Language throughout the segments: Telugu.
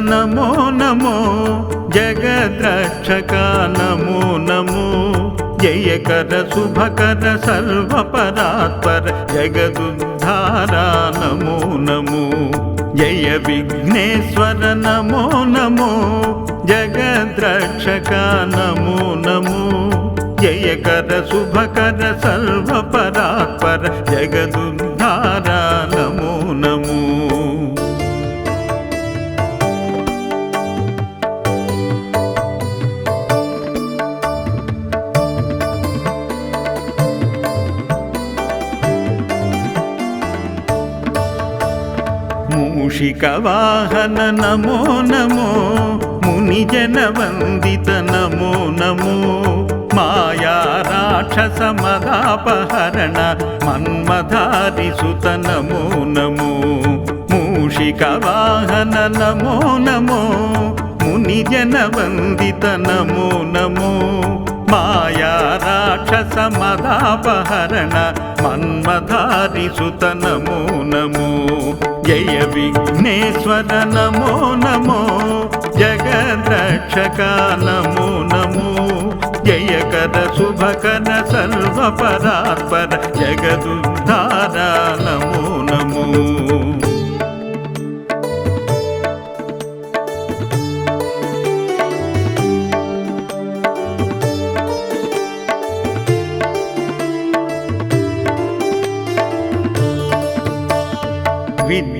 నమో నమో జగద్రక్షక నమో నమో జయకర శుభకర సర్వపరాత్పర జగదుద్ధార నమో నమో జయ విఘ్నేశ్వర నమో నమో జగద్రక్షక నమో నమో జయకర శుభకర సర్వపరాత్పర జగదుద్ధార నమో నమో మూషిక వాహన నమో నమో ముని జన వందిత నమో నమో. మాయా రాక్షస మదాపహరణ మన్మధారి సుత నమో నమో. మూషిక వాహన నమో నమో మన్మధారి సుత నమో నమో. జయ విఘ్నేశ్వర నమో నమో. జగద్రక్షక నమో నమో. జయకర శుభకర సర్వపరాత్పర జగదుద్ధార నమో నమో.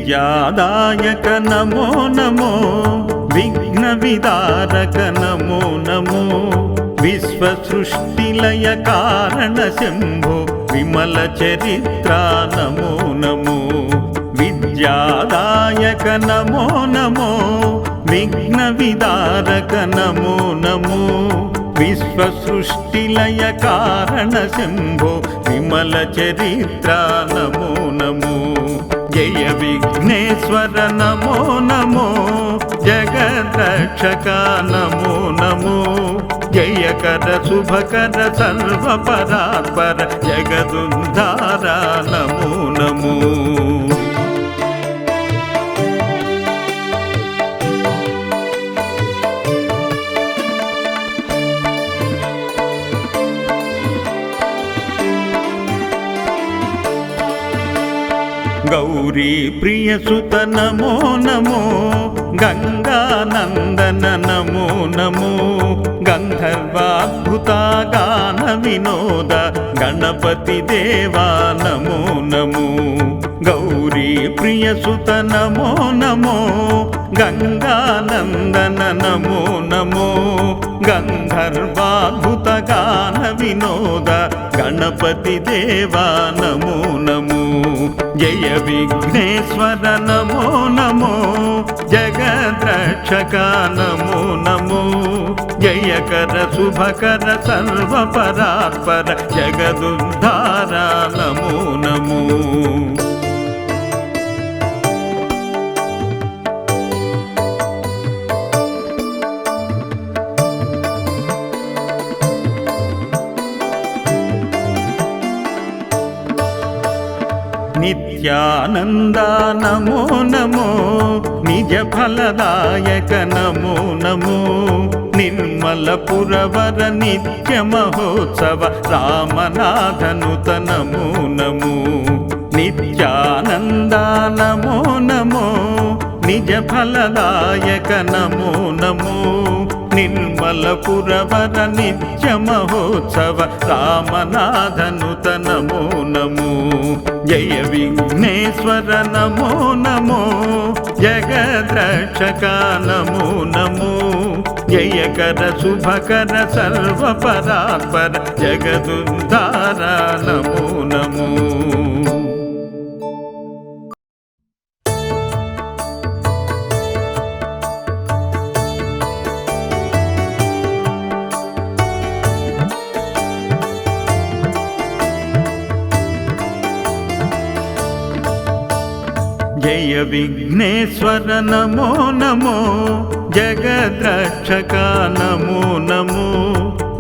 విద్యాదాయక నమో నమో విఘ్న విదారక నమో నమో విశ్వసృష్టిలయ కారణ శంభో విమల చరిత్ర నమో నమో విద్యాదాయక నమో నమో విఘ్న విదారక నమో నమో విశ్వసృష్టిలయ కారణ శంభో విమల చరిత్ర నమో నమో. జయ విఘ్నేశ్వర నమో నమో జగద్రక్షక నమో నమో. జయకర శుభకర సర్వపరాత్పర జగదుద్ధార నమో నమో. గౌరీ ప్రియసుత నమో నమో గంగానందన నమో నమో గంధర్వాద్భుత గాన వినోద గణపతి దేవా నమో నమో గౌరీ ప్రియసుత నమో నమో గంగానందన నమో నమో. గంధర్వాద్భుతగాన వినోద గణపతి దేవా నమో నమో. జయ విఘ్నేశ్వర నమో నమో. జగద్రక్షక నమో నమో. జయకర శుభకర సర్వపరాత్పర జగదుద్ధార నమో నమో. నిత్యానంద నమో నమో నిజ ఫలదాయక నమో నమో నిర్మల పురవర నిత్య మహోత్సవ రామనాథనుత నమో నమో నిత్యానంద నమో నమో నిజ ఫలదాయక నమో నమో నిర్మలపురవర నిత్య మహోత్సవ రామనాథనుత నమో నమో జయ విఘ్నేశ్వర నమో నమో. జగద్రక్షక నమో నమో జయకర శుభకర సర్వపరాత్పర జగదుద్ధార నమో నమో జయ విఘ్నేశ్వర నమో నమో జగద్రక్షక నమో నమో.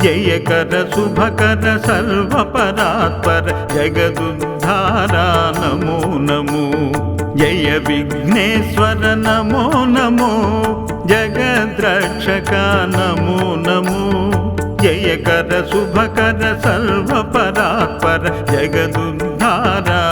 జయకర శుభకర సర్వపరాత్పర జగదుద్ధార నమో నమో. జయ విఘ్నేశ్వర నమో నమో జగద్రక్షక నమో నమో. జయకర శుభకర సర్వపరాత్పర జగదుద్ధార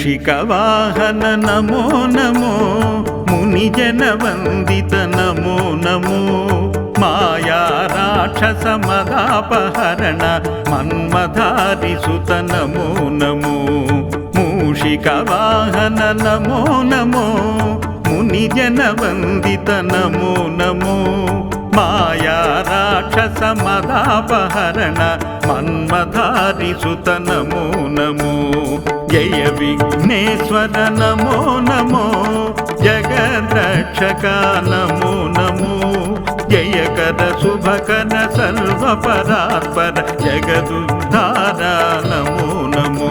మూషిక వాహన నమో నమో మునిజన వందిత నమో నమో. మాయా రాక్షస మదాపహరణ మన్మధారి సుత నమో నమో. మూషిక వాహన నమో నమో మునిజన వందిత నమో నమో. మాయా రాక్షస మదాపహరణ మన్మధారి సుత నమో నమో. జయ విఘ్నేశ్వర నమో నమో జగద్రక్షక నమో నమో జయకర శుభకర సర్వపరాత్పర జగదుద్ధార నమో నమో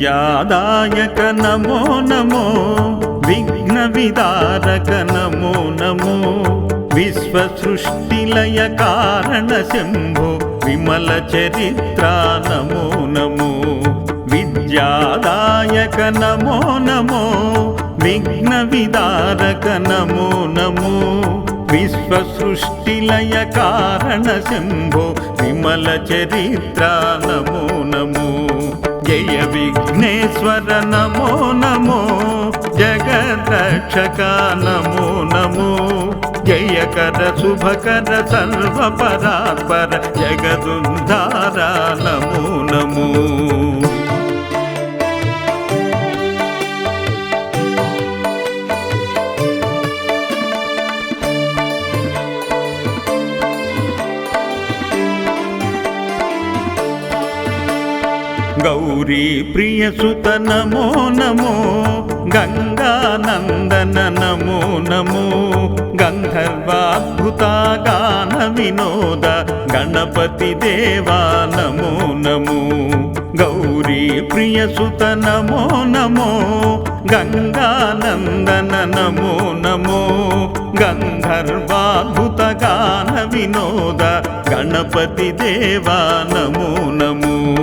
విద్యాదాయక నమో నమో విఘ్న విదారక నమో నమో విశ్వసృష్టిలయ కారణ శంభో విమల చరిత్ర నమో నమో విద్యాదాయక నమో నమో విఘ్న విదారక నమో నమో విశ్వసృష్టిలయ కారణ శంభో విమల చరిత్ర నమో నమో. జయ విఘ్నేశ్వర నమో నమో జగద్రక్షక నమో నమో. జయకర శుభకర సర్వపరాత్పర జగదుద్ధార నమో నమో. గౌరీ ప్రియసుత నమో నమో గంగానందన నమో నమో గంధర్వాద్భుత గాన వినోద గణపతి దేవా నమో నమో గౌరీ ప్రియసుత నమో నమో గంగానందన నమో నమో గంధర్వాద్భుత గాన వినోద గణపతి దేవా నమో నమో.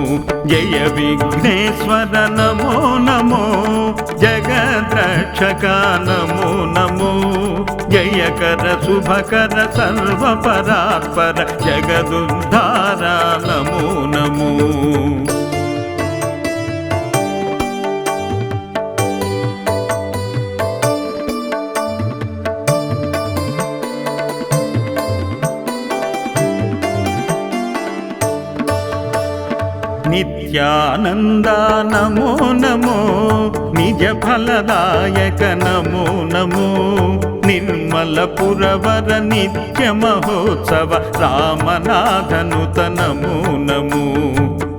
జయ విఘ్నేశ్వర నమో నమో. జగద్రక్షక నమో నమో. జయకర శుభకర సర్వపరాత్పర జగదుద్ధార నమో నమో. నిత్యానంద నమో నమో నిజ ఫలదాయక నమో నమో నిర్మల పురవర నిత్య మహోత్సవ రామనాథనుత నమో నమో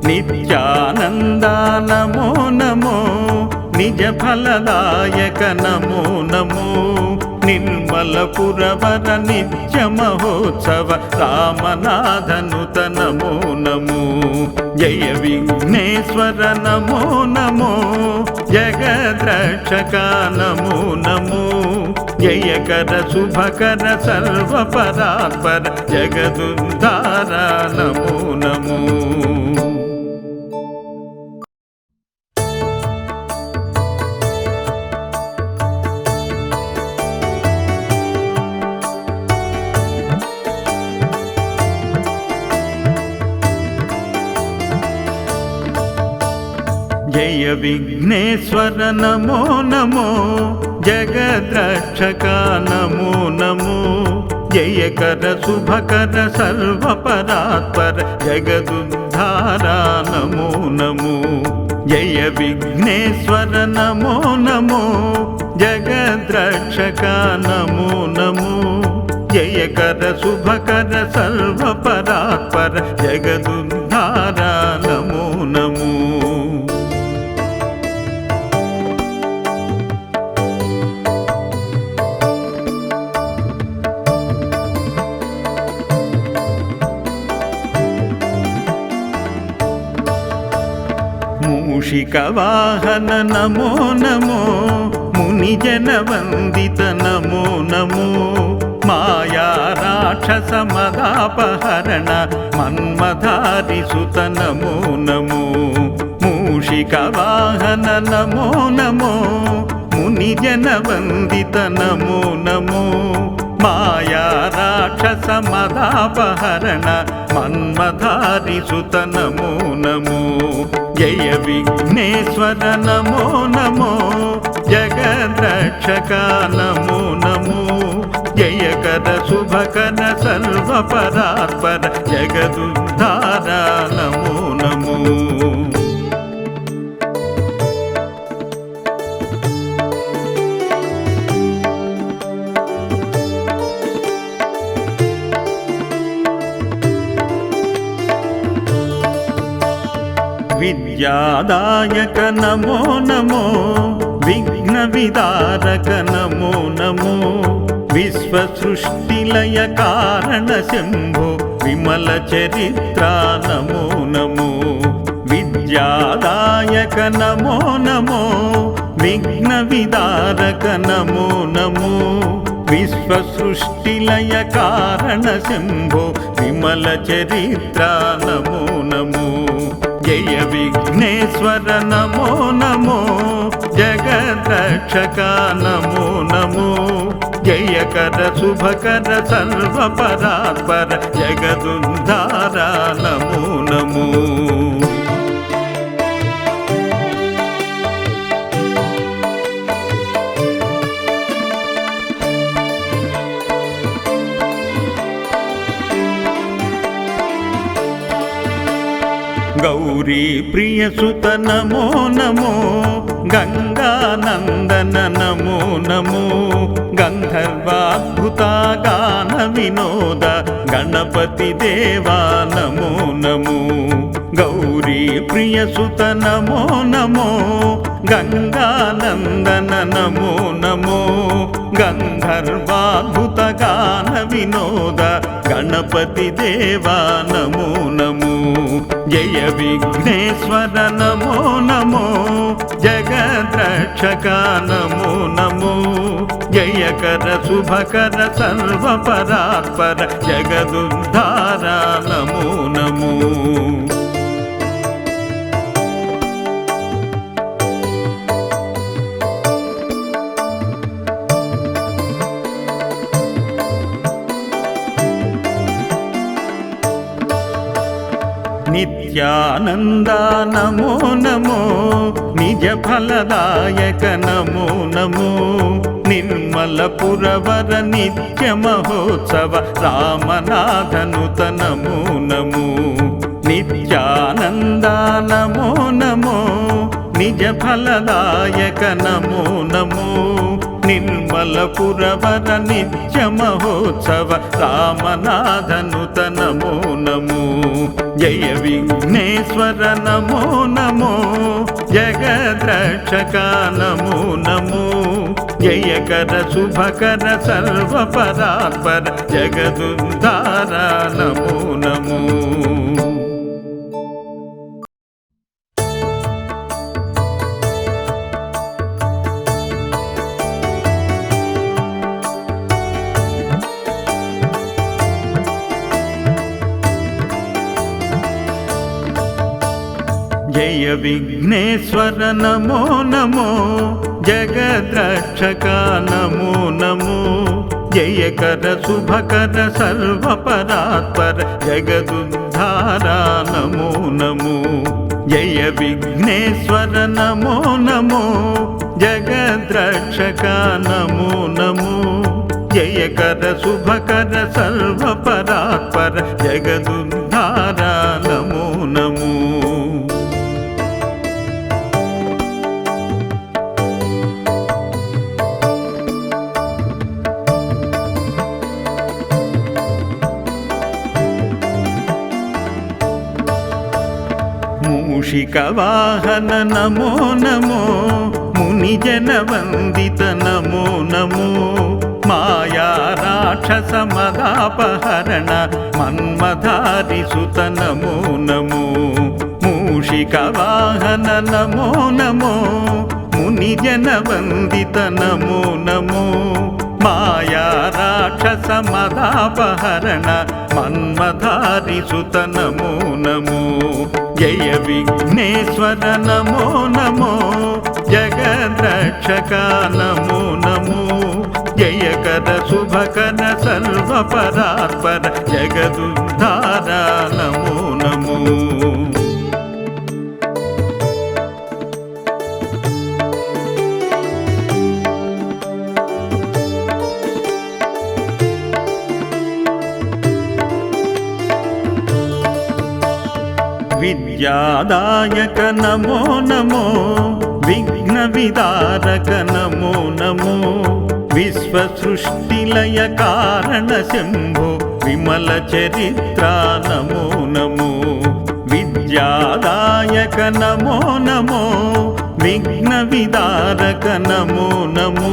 నిత్యానంద నమో నమో నిజ ఫలదాయక నమో నమో నిర్మల పురవర నిత్య మహోత్సవ రామనాథనుత నమో నమో జయ విఘ్నేశ్వర నమో నమో జగద్రక్షక నమో నమో జయకర శుభకర సర్వపరాత్పర జగదుద్ధార నమో నమో జయ విఘ్నేశ్వర నమో నమో జగద్రక్షక నమో నమో. జయకర శుభకర సర్వపరాత్పర జగదుద్ధార నమో నమో. జయ విఘ్నేశ్వర నమో నమో జగద్రక్షక నమో నమో. జయకర శుభకర సర్వపరాత్పర జగదుద్ధార మూషిక వాహన నమో నమో మునిజన వందిత నమో నమో. మాయా రాక్షస మదాపహరణ మన్మధారి సుత నమో నమో. మూషిక వాహన నమో నమో మునిజన వందిత నమో నమో. మాయా రాక్షస మదాపహరణ మన్మధారి సుత నమో నమో. జయ విఘ్నేశ్వర నమో నమో. జగద్రక్షక నమో. నమో జయకర శుభకర సర్వపరాత్పర జగదుద్ధార నమో నమో. విద్యాదాయక నమో నమో విఘ్న విదారక నమో నమో. విశ్వసృష్టిలయ కారణ శంభో విమల చరిత్ర నమో నమో. విద్యాదాయక నమో నమో విఘ్న విదారక నమో నమో. విశ్వసృష్టిలయ కారణ శంభో విమల చరిత్ర నమో నమో. జయ విఘ్నేశ్వర నమో నమో జగద్రక్షక నమో నమో. జయకర శుభకర సర్వపరాత్పర జగదుద్ధార నమో నమో. గౌరీ ప్రియ సుత నమో నమో. గంగానందన నమో నమో. గంధర్వాద్భుత గాన వినోద. గణపతి దేవా నమో నమో. గౌరీ ప్రియ సుత నమో నమో. గంగానందన నమో నమో. గంధర్వాద్భుత గాన వినోద గణపతి దేవా నమో నమో జయ విఘ్నేశ్వర నమో నమో జగద్రక్షక నమో నమో జయకర శుభకర సర్వపరాత్పర జగదుద్ధార నమో నమో ఆనంద నమో నమో నిజ ఫలదాయక నమో నమో నిర్మల పురవర నిత్య మహోత్సవ రామనాథనుత నమో నమో నిత్యానంద నమో నమో నిజ ఫలదాయక నమో నమో నిర్మలపురవర నిత్య మహోత్సవ రామనాథనుత నమో నమో జయ విఘ్నేశ్వర నమో నమో. జగద్రక్షక నమో నమో జయకర శుభకర సర్వపరాత్పర జగదుద్ధార నమో నమో జయ విఘ్నేశ్వర నమో నమో జగద్రక్షక నమో. నమో జయకర శుభకర సర్వపరాత్పర జగదుద్ధార నమో నమో. జయ విఘ్నేశ్వర నమో నమో జగద్రక్షక నమో. నమో జయకర శుభకర సర్వపరాత్పర జగదుద్ధార మూషిక వాహన నమో నమో మునిజన వందిత నమో నమో. మాయా రాక్షస మదాపహరణ మన్మధారి సుత నమో నమో. మూషిక వాహన నమో నమో మునిజన వందిత నమో నమో. మాయా రాక్షస మదాపహరణ మన్మధారి సుత నమో నమో. జయ విఘ్నేశ్వర నమో నమో జగద్రక్షక నమో. నమో జయకర శుభకర సర్వపరాత్పర జగదుద్ధార నమో నమో. విద్యాదాయక నమో నమో విఘ్న విదారక నమో నమో విశ్వసృష్టిలయ కారణ శంభో విమల చరిత్ర నమో నమో విద్యాదాయక నమో నమో విఘ్న విదారక నమో నమో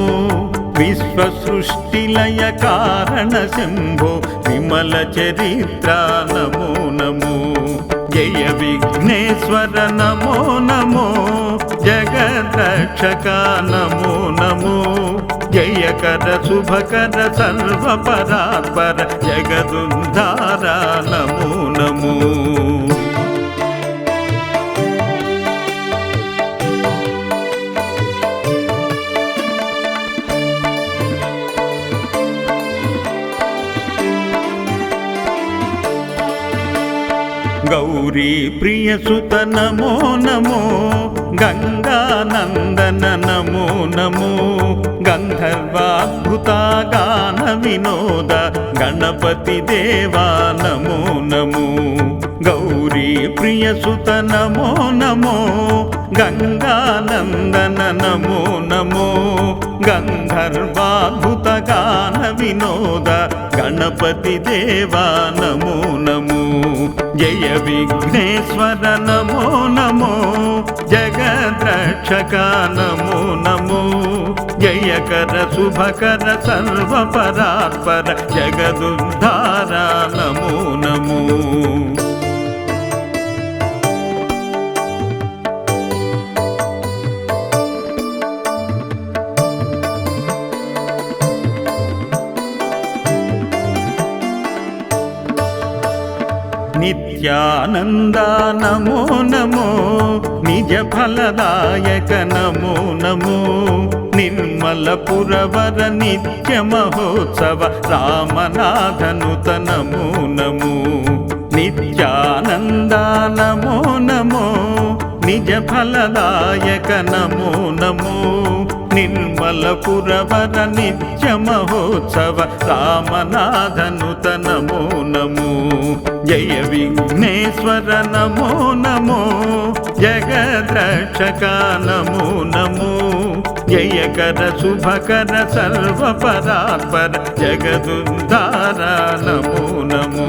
విశ్వసృష్టిలయ కారణ శంభో విమల చరిత్ర నమో నమో. జయ విఘ్నేశ్వర నమో నమో జగద్రక్షక నమో నమో. జయకర శుభకర సర్వపరాత్పర జగదుద్ధార నమో నమో. గౌరీ ప్రియ సుత నమో నమో గంగానందన నమో నమో గంధర్వాద్భుత గాన వినోద గణపతి దేవా నమో నమో గౌరీ ప్రియ సుత నమో నమో గంగానందన నమో నమో గంధర్వాద్భుత గాన వినోద గణపతి దేవా నమో నమో. జయ విఘ్నేశ్వర నమో నమో. జగద్రక్షక నమో నమో. జయకర శుభకర సర్వపరాత్పర జగదుద్ధార నమో నమో. నిత్యానంద నమో నమో నిజ ఫలదాయక నమో నమో నిర్మల పురవర నిత్య మహోత్సవ రామనాథనుత నమో నమో నిత్యానంద నమో నమో నిజ ఫలదాయక నమో నమో నిర్మలపురవర నిత్య మహోత్సవ రామనాథనుత నమో నమో జయ విఘ్నేశ్వర నమో నమో. జగద్రక్షక నమో నమో జయకర శుభకర సర్వపరాత్పర జగదుద్ధార నమో